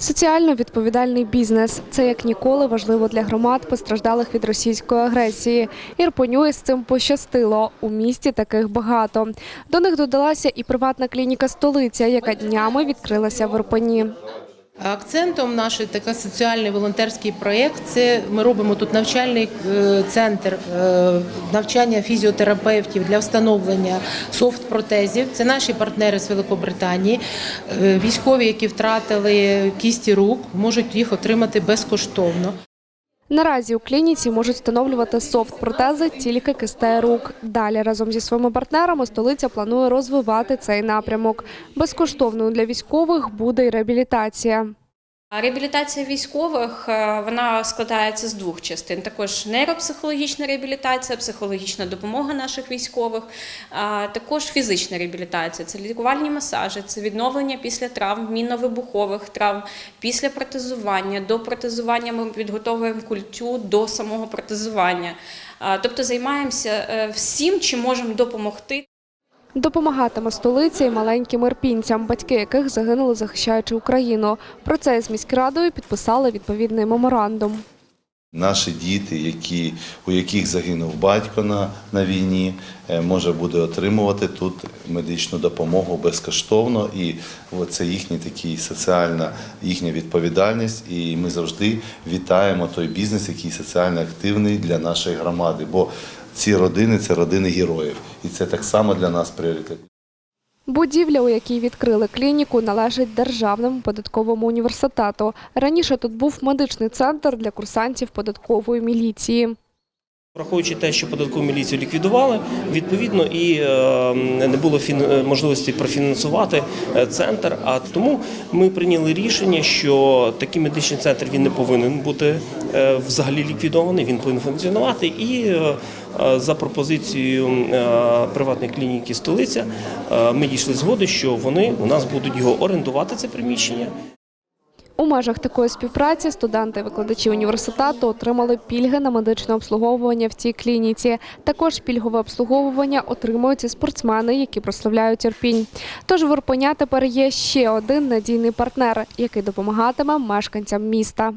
Соціально відповідальний бізнес це як ніколи важливо для громад, постраждалих від російської агресії. Ірпонює з цим пощастило. У місті таких багато. До них додалася і приватна клініка столиця, яка днями відкрилася в Ірпені. Акцентом наш такий соціальний волонтерський проєкт це ми робимо тут навчальний е, центр е, навчання фізіотерапевтів для встановлення софт-протезів. Це наші партнери з Великобританії. Е, Військові, які втратили кісті рук, можуть їх отримати безкоштовно. Наразі у клініці можуть встановлювати софт-протези тільки кистей рук. Далі разом зі своїми партнерами столиця планує розвивати цей напрямок. Безкоштовною для військових буде й реабілітація. Реабілітація військових е, вона складається з двох частин: також нейропсихологічна реабілітація, психологічна допомога наших військових, також фізична реабілітація. Це лікувальні масажі, це відновлення після травм, мінно-вибухових травм, після протезування. До протезування ми підготовуємо культю до самого протезування. Тобто займаємося е, всім, чим можемо допомогти. Допомагатиме столиця і маленьким ірпінцям, батьки яких загинули, захищаючи Україну. Про це з міськрадою підписали відповідний меморандум. Наші діти, які, у яких загинув батько на, на війні, е, може буде отримувати тут медичну допомогу безкоштовно. І це їхня такі соціальна їхня відповідальність. І ми завжди вітаємо той бізнес, який соціально активний для нашої громади. Бо ці родини це родини героїв, і це так само для нас пріоритет. Будівля, у якій відкрили клініку, належить Державному податковому університету. Раніше тут був медичний центр для курсантів податкової міліції. Враховуючи те, що податкову міліцію ліквідували, відповідно і е, не було е, можливості профінансувати е, центр. А тому ми прийняли рішення, що такий медичний центр він не повинен бути взагалі ліквідований, він повинен функціонувати. І за пропозицією е, приватної клініки столиця е, ми дійшли згоди, що вони у нас будуть його орендувати це приміщення. У межах такої співпраці студенти викладачі університету отримали пільги на медичне обслуговування в цій клініці. Також пільгове обслуговування отримують і спортсмени, які прославляють Ірпінь. Тож в Ірпеня тепер є ще один надійний партнер, який допомагатиме мешканцям міста.